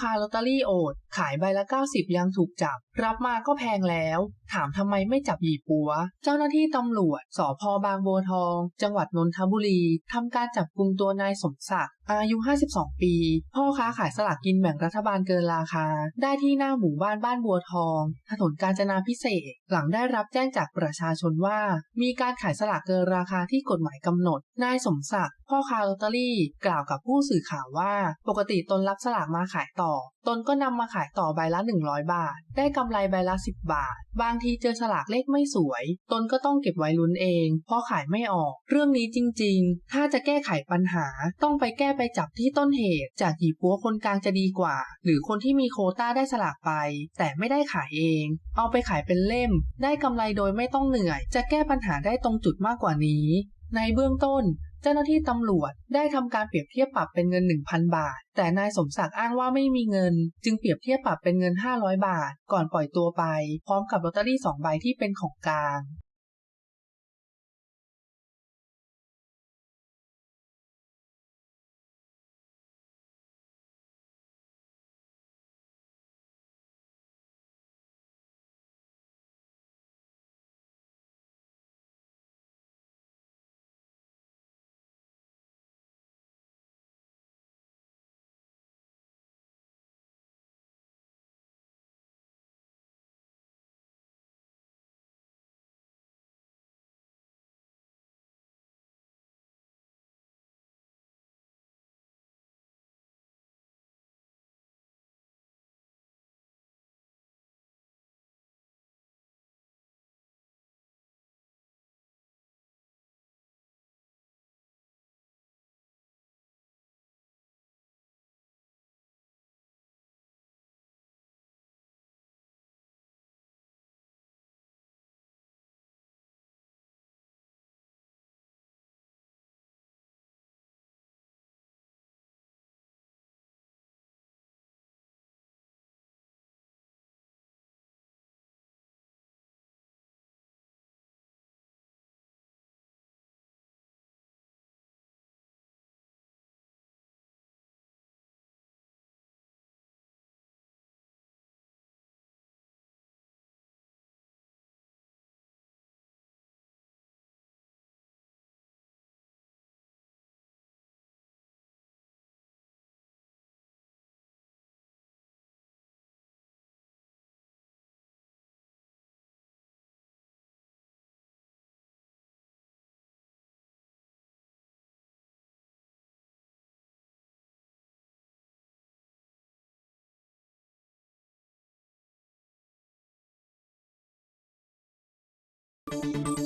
ค้าลอตเตอรี่โอด ขายใบละ 90 ยังถูกจับ รับมาก็แพงแล้ว ถามทำไมไม่จับหยีปัว เจ้าหน้าที่ตำรวจสพบางบัวทอง จังหวัดนนทบุรีทำการจับกลุมตัวนายสมศักดิ์อายุ 52 ปี พ่อค้าขายสลากกินแบ่งรัฐบาลเกินราคา ได้ที่หน้าหมู่บ้านบ้านบัวทอง ถนนกาญจนาพิเศษ หลังได้รับแจ้งจากประชาชนว่า มีการขายสลากเกินราคาที่กฎหมายกำหนด นายสมศักดิ์พ่อค้าลอตเตอรี่ กล่าวกับผู้สื่อข่าวว่า ปกติตนรับสลากมาขายต่อ ตนก็นำมาขายต่อใบละ 100 บาท ได้กำไรใบละ 10 บาท บางทีเจอฉลากเลขไม่สวย ตนก็ต้องเก็บไว้ลุ้นเอง เพราะขายไม่ออก เรื่องนี้จริง ๆ ถ้าจะแก้ไขปัญหา ต้องไปแก้ไปจับที่ต้นเหตุ จากหีปัวคนกลางจะดีกว่า หรือคนที่มีโคต้าได้สลากไป แต่ไม่ได้ขายเอง เอาไปขายเป็นเล่ม ได้กำไรโดยไม่ต้องเหนื่อย จะแก้ปัญหาได้ตรงจุดมากกว่านี้ ในเบื้องต้น เจ้าหน้าที่ตำรวจได้ทำการเปรียบเทียบปรับเป็นเงิน 1,000 บาท แต่นายสมศักดิ์อ้างว่าไม่มีเงิน จึงเปรียบเทียบปรับเป็นเงิน 500 บาท ก่อนปล่อยตัวไป พร้อมกับลอตเตอรี่2ใบที่เป็นของกลาง you